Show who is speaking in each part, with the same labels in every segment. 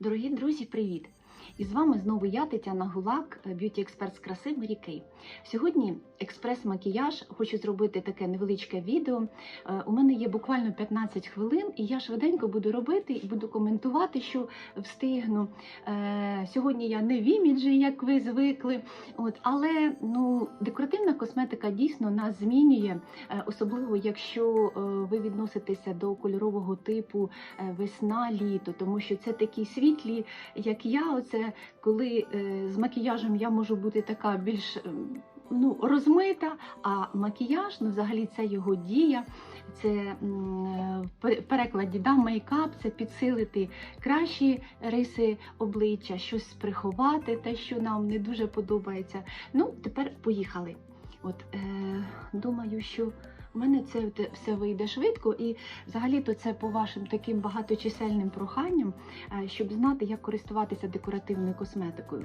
Speaker 1: Дорогі друзі, привіт! І з вами знову я, Тетяна Гулак, б'юті експерт з краси Мері Кей. Сьогодні експрес-макіяж. Хочу зробити таке невеличке відео. Е, У мене є буквально 15 хвилин, і я швиденько буду робити і буду коментувати, що встигну. Е, Сьогодні я не в іміджі, як ви звикли. От, але ну, декоративна косметика дійсно нас змінює, е, особливо якщо е, ви відноситеся до кольорового типу е, весна-літо, тому що це такі світлі, як я. Оце коли е, з макіяжем я можу бути така більш ем, ну, розмита, а макіяж, ну, взагалі, це його дія. Це е, в перекладі да, мейкап, це підсилити кращі риси обличчя, щось приховати, те, що нам не дуже подобається. Ну, тепер поїхали. От, е, думаю, що в мене це все вийде швидко, і взагалі-то це по вашим таким багаточисельним проханням, е, щоб знати, як користуватися декоративною косметикою.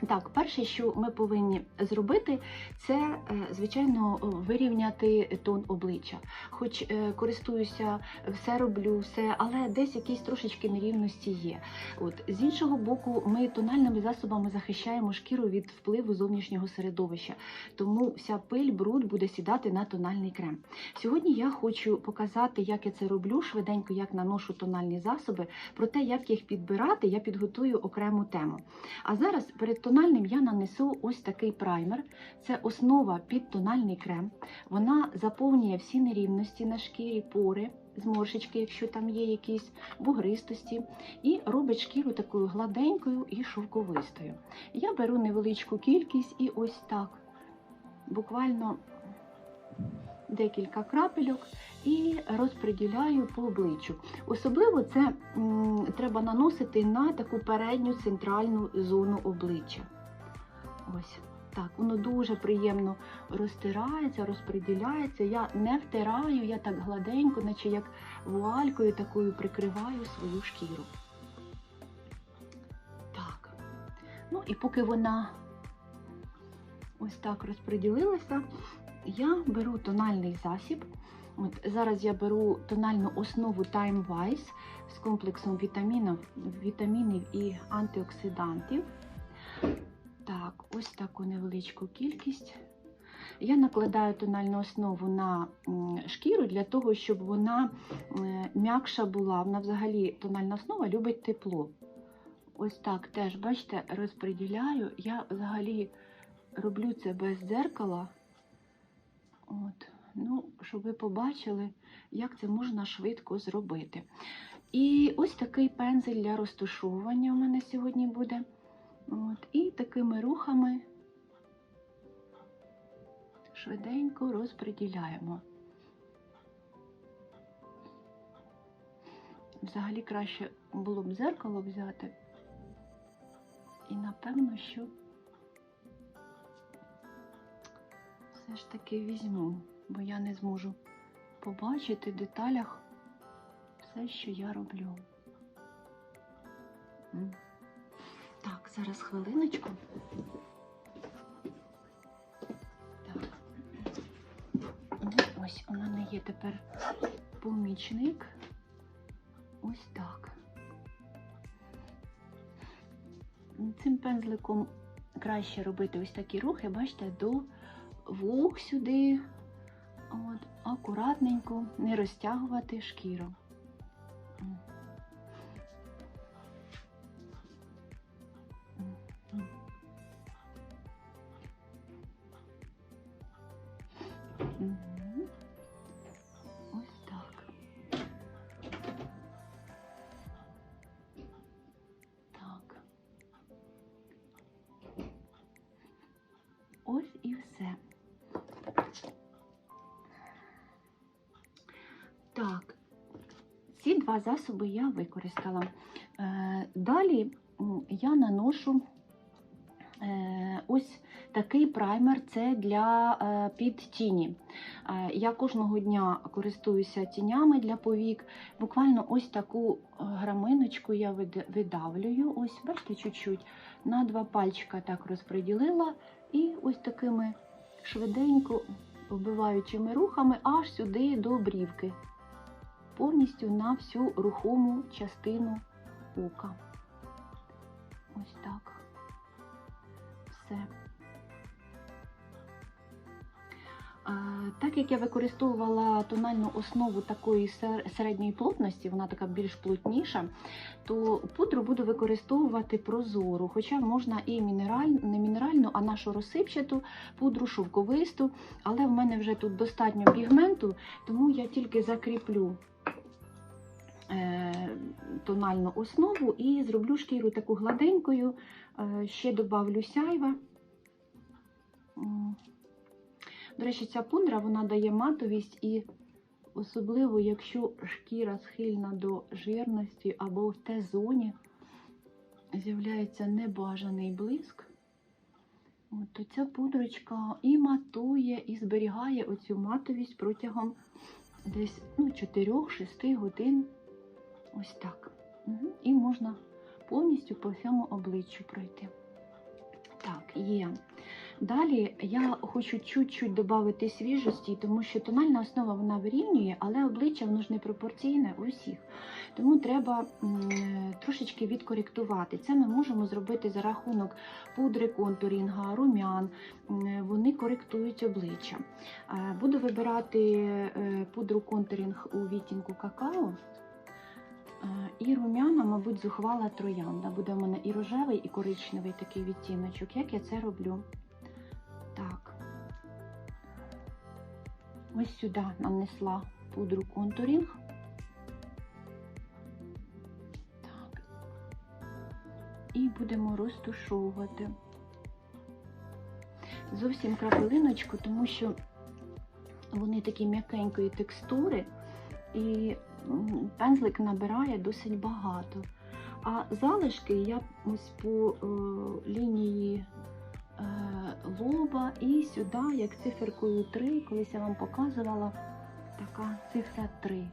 Speaker 1: Так, перше, що ми повинні зробити, це е, звичайно вирівняти тон обличчя. Хоч е, користуюся, все роблю, все, але десь якісь трошечки нерівності є. От з іншого боку, ми тональними засобами захищаємо шкіру від впливу зовнішнього середовища, тому вся пиль, бруд буде сідати на тональний крем. Сьогодні я хочу показати, як я це роблю, швиденько, як наношу тональні засоби. Про те, як їх підбирати, я підготую окрему тему. А зараз перед тональним я нанесу ось такий праймер. Це основа під тональний крем. Вона заповнює всі нерівності на шкірі, пори, зморшечки, якщо там є якісь бугристості, і робить шкіру такою гладенькою і шовковистою. Я беру невеличку кількість і ось так, буквально декілька крапельок і розподіляю по обличчю. Особливо це треба наносити на таку передню центральну зону обличчя. Ось так, воно дуже приємно розтирається, розподіляється. Я не втираю, я так гладенько, наче як вуалькою такою прикриваю свою шкіру. Так. Ну і поки вона ось так розподілилася, я беру тональний засіб. От зараз я беру тональну основу Time Wise з комплексом вітамінів, вітамінів і антиоксидантів. Так, ось таку невеличку кількість. Я накладаю тональну основу на шкіру для того, щоб вона е, м'якша була. Вона взагалі тональна основа любить тепло. Ось так теж, бачите, розподіляю. Я взагалі роблю це без дзеркала. От. Ну, щоб ви побачили, як це можна швидко зробити. І ось такий пензель для розташовування у мене сьогодні буде. От. І такими рухами швиденько розподіляємо. Взагалі краще було б дзеркало взяти. І напевно, що все ж таки візьму, бо я не зможу побачити в деталях все, що я роблю. Так, зараз хвилиночку. Так. Ну, ось у мене є тепер помічник. Ось так. Цим пензликом краще робити ось такі рухи, бачите, до вух сюди. От, акуратненько, не розтягувати шкіру. Ці два засоби я використала. Е, далі я наношу е, ось такий праймер це для е, під тіні. Я кожного дня користуюся тінями для повік. Буквально ось таку граминочку я видавлюю. Ось, бачите, чуть-чуть. На два пальчика так розподілила. І ось такими швиденько вбиваючими рухами аж сюди до брівки. Повністю на всю рухому частину ока. Ось так. Все. Е, Так як я використовувала тональну основу такої середньої плотності, вона така більш плотніша, то пудру буду використовувати прозору, хоча можна і мінераль, не мінеральну, а нашу розсипчату пудру шовковисту, але в мене вже тут достатньо пігменту, тому я тільки закріплю тональну основу і зроблю шкіру таку гладенькою, Е, ще добавлю сяйва. До речі, ця пудра вона дає матовість і особливо, якщо шкіра схильна до жирності або в Т-зоні з'являється небажаний блиск, от, то ця пудрочка і матує, і зберігає оцю матовість протягом десь ну, 4-6 годин. Ось так. І можна повністю по всьому обличчю пройти. Так, є. Далі я хочу чуть-чуть додати свіжості, тому що тональна основа вона вирівнює, але обличчя воно ж не пропорційне у всіх. Тому треба трошечки відкоректувати. Це ми можемо зробити за рахунок пудри контурінга, румян. Вони коректують обличчя. Е, Буду вибирати е, пудру контурінг у відтінку какао. Е, І румяна, мабуть, зухвала троянда. Буде в мене і рожевий, і коричневий такий відтіночок. Як я це роблю? Так. Ось сюди нанесла пудру контурінг. Так. І будемо розтушовувати. Зовсім крапелиночку, тому що вони такі м'якенької текстури, і пензлик набирає досить багато. А залишки я ось по е, лінії е, лоба і сюди, як циферкою 3, колись я вам показувала, така цифра 3.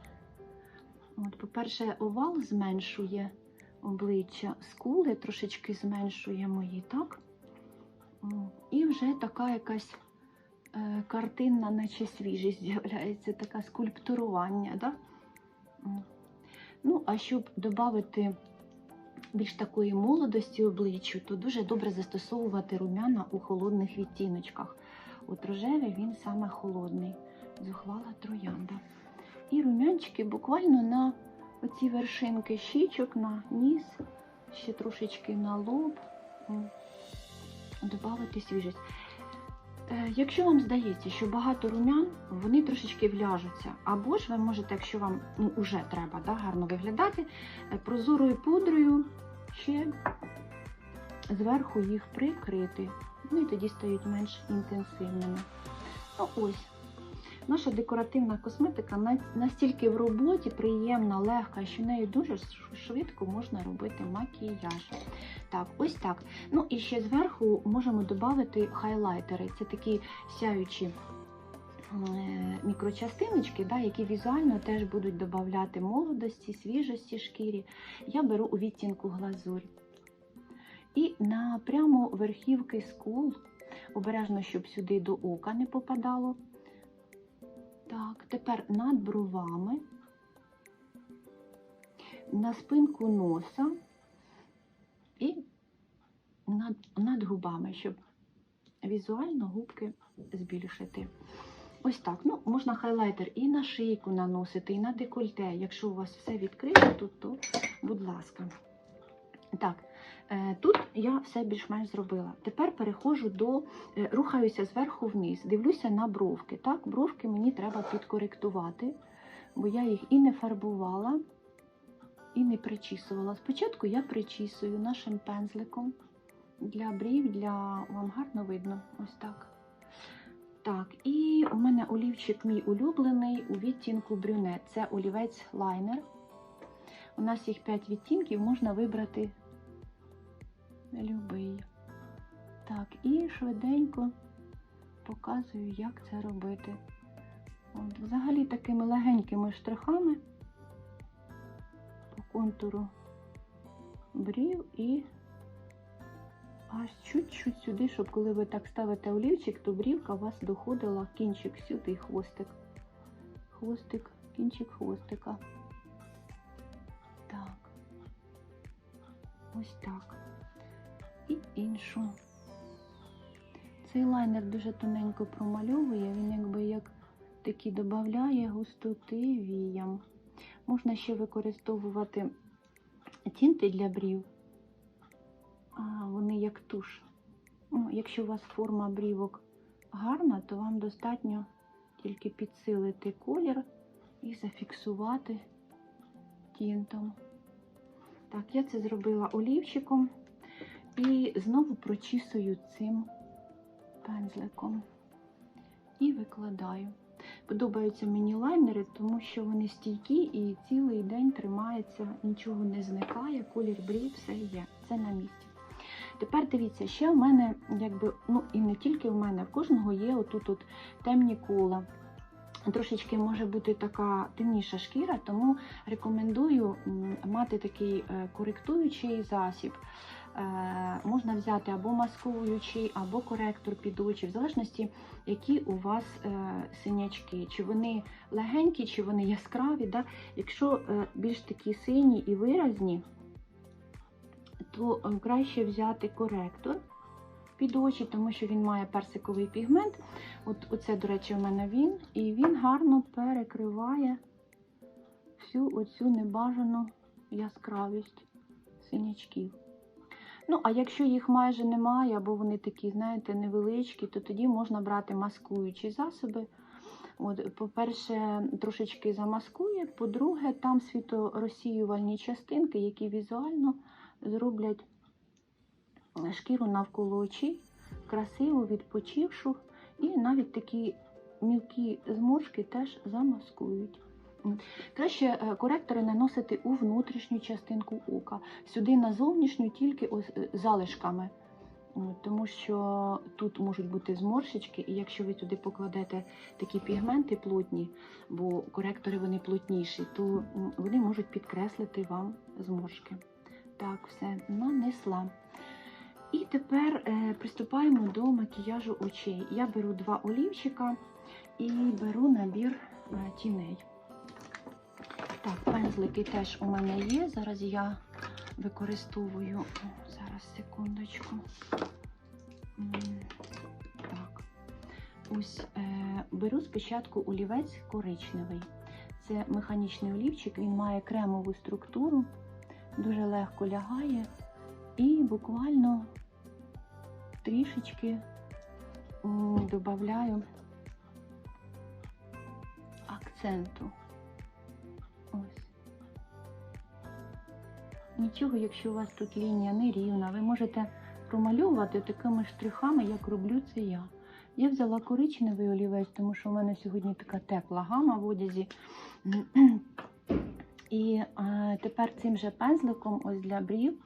Speaker 1: От, по-перше, овал зменшує обличчя, скули трошечки зменшує мої, так? І вже така якась е, картинна, наче свіжість з'являється, така скульптурування. Да? Ну, а щоб додати більш такої молодості обличчю, то дуже добре застосовувати румяна у холодних відтіночках. От рожевий він саме холодний, зухвала троянда. І румянчики буквально на оці вершинки щічок, на ніс, ще трошечки на лоб. Додати свіжість. Е, Якщо вам здається, що багато румян, вони трошечки вляжуться. Або ж ви можете, якщо вам ну, уже треба да, гарно виглядати, е, прозорою пудрою ще зверху їх прикрити. Ну і тоді стають менш інтенсивними. Ну ось. Наша декоративна косметика настільки в роботі приємна, легка, що нею дуже швидко можна робити макіяж. Так, ось так. Ну і ще зверху можемо додати хайлайтери. Це такі сяючі е, мікрочастиночки, да, які візуально теж будуть додати молодості, свіжості шкірі. Я беру у відтінку глазурь. І на прямо верхівки скул, обережно, щоб сюди до ока не попадало. Так, тепер над бровами, на спинку носа і над, над губами, щоб візуально губки збільшити. Ось так. Ну, можна хайлайтер і на шийку наносити, і на декольте. Якщо у вас все відкрито, тут, то, будь ласка. Так, тут я все більш-менш зробила. Тепер переходжу до, е, рухаюся зверху вниз, дивлюся на бровки. Так, бровки мені треба підкоректувати, бо я їх і не фарбувала, і не причісувала. Спочатку я причісую нашим пензликом для брів, для вам гарно видно. Ось так. Так, і у мене олівчик мій улюблений у відтінку брюнет. Це олівець лайнер. У нас їх 5 відтінків, можна вибрати любий. Так, і швиденько показую, як це робити. От, взагалі такими легенькими штрихами по контуру брів і аж чуть-чуть сюди, щоб коли ви так ставите олівчик, то брівка у вас доходила кінчик сюди, хвостик. Хвостик, кінчик хвостика. Так. Ось так. І іншу. Цей лайнер дуже тоненько промальовує, він якби як такі додає густоти віям. Можна ще використовувати тінти для брів. А, вони як туш. Ну, якщо у вас форма брівок гарна, то вам достатньо тільки підсилити колір і зафіксувати тінтом. Так, я це зробила олівчиком і знову прочісую цим пензликом і викладаю. Подобаються мені лайнери, тому що вони стійкі і цілий день тримаються, нічого не зникає, колір брів, все є, це на місці. Тепер дивіться, ще в мене, якби, ну і не тільки в мене, в кожного є отут от темні кола. Трошечки може бути така темніша шкіра, тому рекомендую мати такий е, коректуючий засіб. Е, Можна взяти або масковуючий, або коректор під очі, в залежності, які у вас е, синячки, чи вони легенькі, чи вони яскраві. Да? Якщо е, більш такі сині і виразні, то краще взяти коректор під очі, тому що він має персиковий пігмент. От оце, до речі, у мене він, і він гарно перекриває всю оцю небажану яскравість синячків. Ну, а якщо їх майже немає, або вони такі, знаєте, невеличкі, то тоді можна брати маскуючі засоби. От, по-перше, трошечки замаскує, по-друге, там світорозсіювальні частинки, які візуально зроблять шкіру навколо очей, красиву, відпочившу, і навіть такі мілкі зморшки теж замаскують. Краще е, коректори наносити у внутрішню частинку ока, сюди на зовнішню тільки е, залишками. Тому що тут можуть бути зморшечки, і якщо ви туди покладете такі пігменти плотні, бо коректори вони плотніші, то вони можуть підкреслити вам зморшки. Так, все, нанесла. І тепер е, приступаємо до макіяжу очей. Я беру два олівчика і беру набір тіней. Так, пензлики теж у мене є. Зараз я використовую. Зараз секундочку. Так. Ось е, беру спочатку олівець коричневий. Це механічний олівчик, він має кремову структуру, дуже легко лягає. І буквально трішечки додаю акценту. Нічого, якщо у вас тут лінія не рівна, ви можете промальовувати такими штрихами, як роблю це я. Я взяла коричневий олівець, тому що в мене сьогодні така тепла гама в одязі. І е, тепер цим же пензликом ось для брів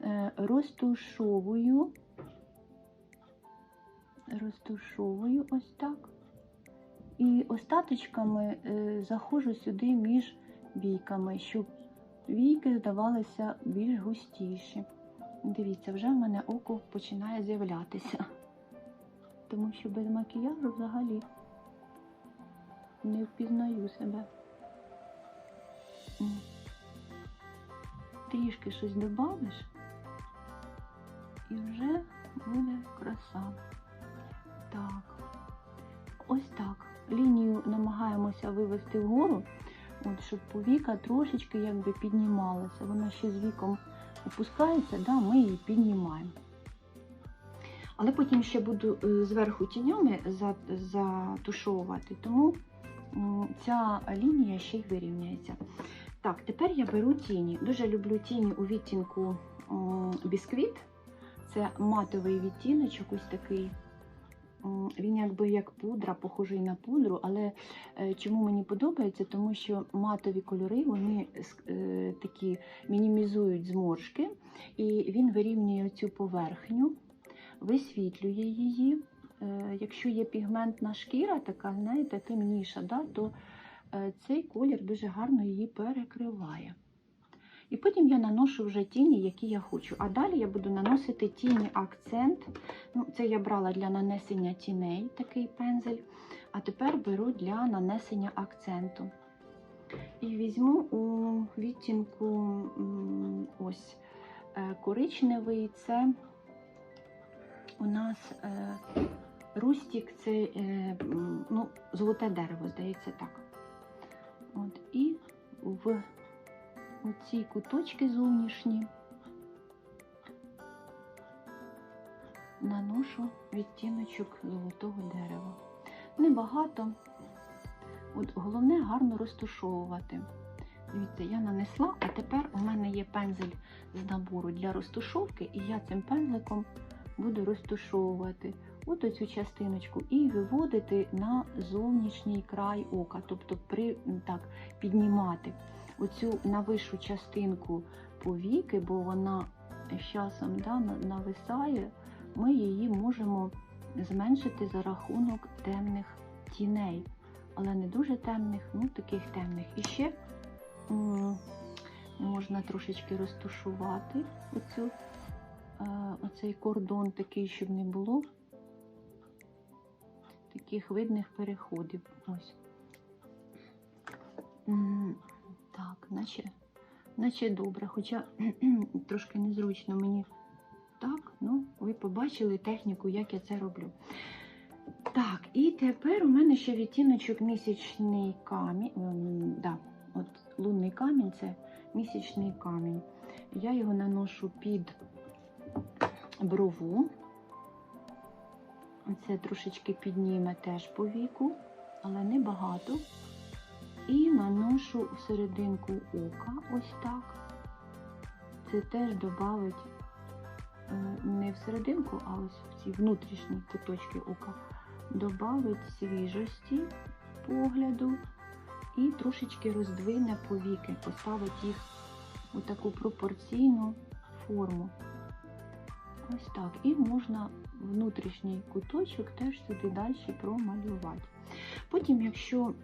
Speaker 1: е, розтушовую, розтушовую ось так. І остаточками е, заходжу сюди між війками, щоб війки здавалися більш густіші. Дивіться, вже в мене око починає з'являтися. Тому що без макіяжу взагалі не впізнаю себе. Трішки щось додавиш, і вже буде краса. Так, ось так. Лінію намагаємося вивести вгору, от, щоб повіка трошечки якби піднімалася. Вона ще з віком опускається, да, ми її піднімаємо. Але потім ще буду е, зверху тінями затушовувати, тому ця лінія ще й вирівняється. Так, тепер я беру тіні. Дуже люблю тіні у відтінку бісквіт. Це матовий відтіночок, ось такий. Він якби як пудра, похожий на пудру, але е, чому мені подобається? Тому що матові кольори вони е, такі мінімізують зморшки, і він вирівнює цю поверхню, висвітлює її. Е, Якщо є пігментна шкіра, така, знаєте, темніша, да, то цей колір дуже гарно її перекриває. І потім я наношу вже тіні, які я хочу. А далі я буду наносити тіні акцент. Ну, це я брала для нанесення тіней такий пензель. А тепер беру для нанесення акценту. І візьму у відтінку ось е, коричневий, це у нас е, рустік це е, ну, золоте дерево, здається так. От, і в оці куточки зовнішні наношу відтіночок золотого дерева. Небагато. От головне гарно розтушовувати. Дивіться, я нанесла, а тепер у мене є пензель з набору для розтушовки, і я цим пензликом буду розтушовувати от оцю частиночку і виводити на зовнішній край ока, тобто при, так, піднімати оцю на вищу частинку повіки, бо вона з часом да, нависає, ми її можемо зменшити за рахунок темних тіней, але не дуже темних, ну таких темних. І ще можна трошечки розтушувати оцю, е, оцей кордон такий, щоб не було таких видних переходів. Ось. Так, наче, наче добре, хоча трошки незручно мені. Так, ну, ви побачили техніку, як я це роблю. Так, і тепер у мене ще відтіночок місячний камінь. Ем, да, от лунний камінь це місячний камінь. Я його наношу під брову. Це трошечки підніме теж по віку, але не багато. І наношу в серединку ока, ось так. Це теж додавить е, не в серединку, а ось в ці внутрішні куточки ока. Добавить свіжості погляду і трошечки роздвине повіки, поставить їх у таку пропорційну форму. Ось так. І можна внутрішній куточок теж сюди далі промалювати. Потім, якщо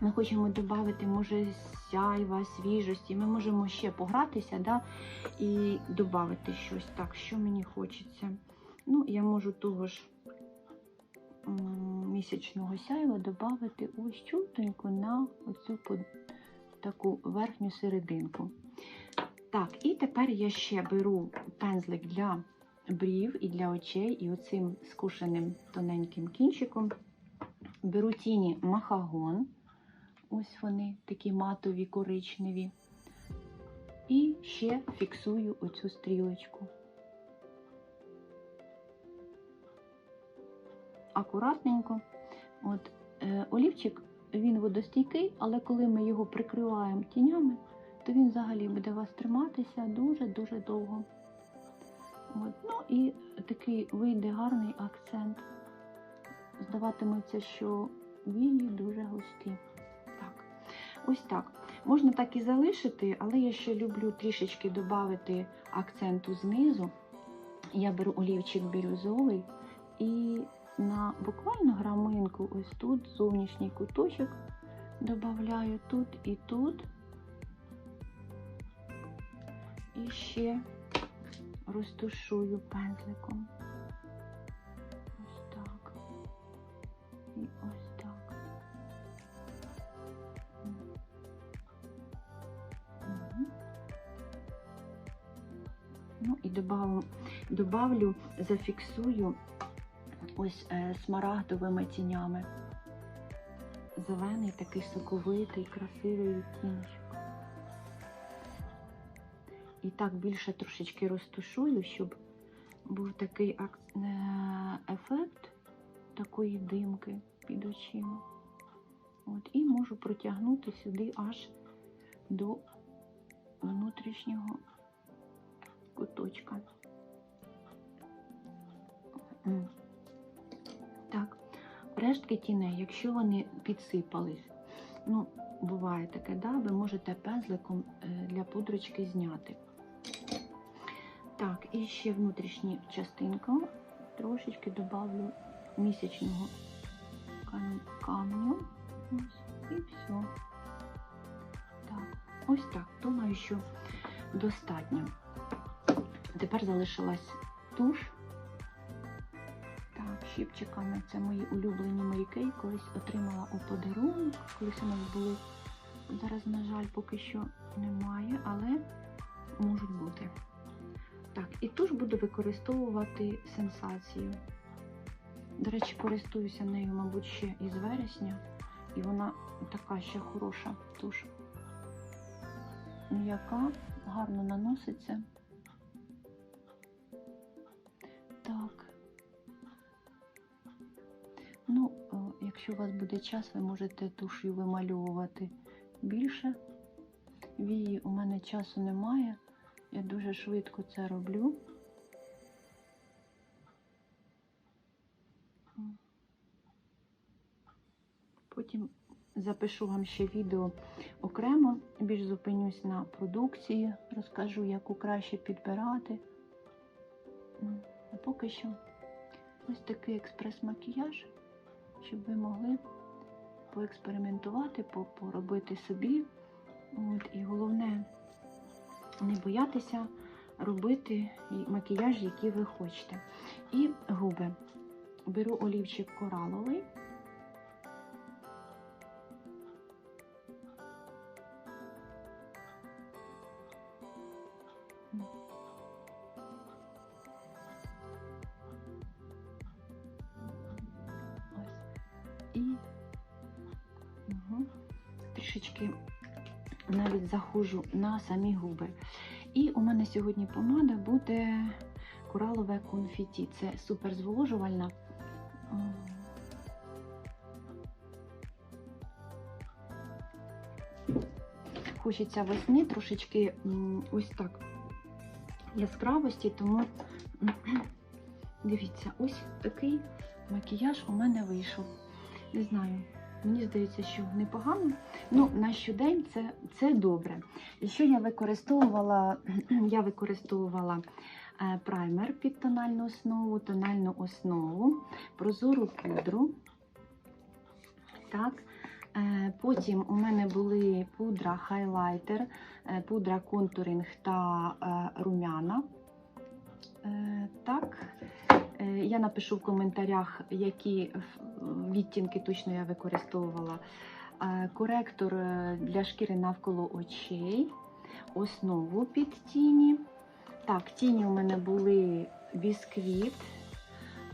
Speaker 1: ми хочемо додати, може, сяйва, свіжості, ми можемо ще погратися да, і додати щось так, що мені хочеться. Ну, я можу того ж місячного сяйва додати ось чутонько на оцю таку верхню серединку. Так, і тепер я ще беру пензлик для брів і для очей, і оцим скушеним тоненьким кінчиком беру тіні махагон. Ось вони такі матові, коричневі. І ще фіксую оцю стрілочку. Акуратненько. От, е, олівчик він водостійкий, але коли ми його прикриваємо тінями, то він взагалі буде вас триматися дуже-дуже довго. От. Ну і такий вийде гарний акцент. Здаватиметься, що вії дуже густі. Ось так. Можна так і залишити, але я ще люблю трішечки додати акценту знизу. Я беру олівчик бірюзовий і на буквально граминку ось тут зовнішній куточок додаю тут і тут. І ще розтушую пензликом. Добавлю, зафіксую ось е, смарагдовими тінями. Зелений такий соковитий, красивий відтіночок. І так більше трошечки розтушую, щоб був такий е, ефект такої димки під очима. От, і можу протягнути сюди аж до внутрішнього куточка. Так, рештки тіней, якщо вони підсипались, ну, буває таке, да, ви можете пензликом е, для пудрочки зняти. Так, і ще внутрішня частинка. Трошечки добавлю місячного кам- каменю. Ось, і все. Так, ось так. Думаю, що достатньо. Тепер залишилась туш. Так, щіпчиками це мої улюблені моряки. Колись отримала у подарунок. Колись у нас були. Зараз, на жаль, поки що немає, але можуть бути. Так, і туш буду використовувати сенсацію. До речі, користуюся нею, мабуть, ще із вересня, і вона така ще хороша туш. М'яка, гарно наноситься. Так. Ну, е, якщо у вас буде час, ви можете туш'ю вимальовувати більше. Вії у мене часу немає. Я дуже швидко це роблю. Потім запишу вам ще відео окремо, більш зупинюсь на продукції, розкажу, яку краще підбирати. А поки що ось такий експрес-макіяж, щоб ви могли поекспериментувати, поробити собі. От, і головне не боятися робити макіяж, який ви хочете. І губи. Беру олівчик кораловий. Самі губи. І у мене сьогодні помада буде коралове конфеті. Це супер зволожувальна. Хочеться весни трошечки ось так яскравості, тому дивіться, ось такий макіяж у мене вийшов. Не знаю, мені здається, що непогано. Ну, на щодень це, це добре. І що я використовувала? Я використовувала е, праймер під тональну основу, тональну основу, прозору пудру. Так. Е, Потім у мене були пудра хайлайтер, е, пудра контуринг та румяна. Так, я напишу в коментарях, які відтінки точно я використовувала. Е, Коректор е, для шкіри навколо очей, основу під тіні. Так, тіні у мене були бісквіт,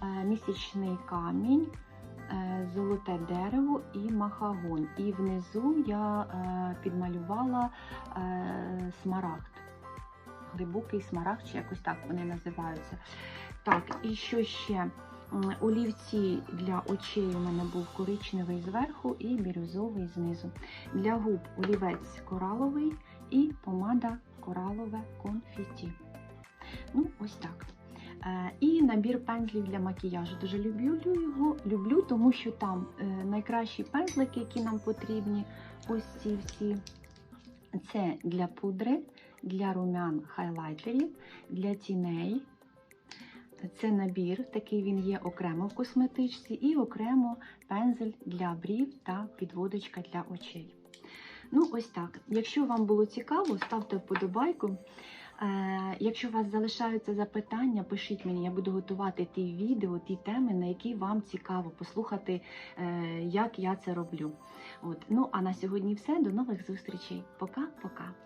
Speaker 1: е, місячний камінь, золоте дерево і махагон. І внизу я підмалювала смарагд. Глибокий смарагд, чи якось так вони називаються. Так, і що ще? М, Олівці для очей у мене був коричневий зверху і бірюзовий знизу. Для губ олівець кораловий і помада коралове конфеті. Ну, ось так. Е, І набір пензлів для макіяжу. Дуже люблю його, люблю, тому що там е, найкращі пензлики, які нам потрібні. Ось ці всі. Це для пудри, для румян хайлайтерів, для тіней. Це набір, такий він є окремо в косметичці, і окремо пензель для брів та підводочка для очей. Ну, ось так. Якщо вам було цікаво, ставте вподобайку. Е, Якщо у вас залишаються запитання, пишіть мені, я буду готувати ті відео, ті теми, на які вам цікаво послухати, е, як я це роблю. От. Ну а на сьогодні все. До нових зустрічей. Пока-пока.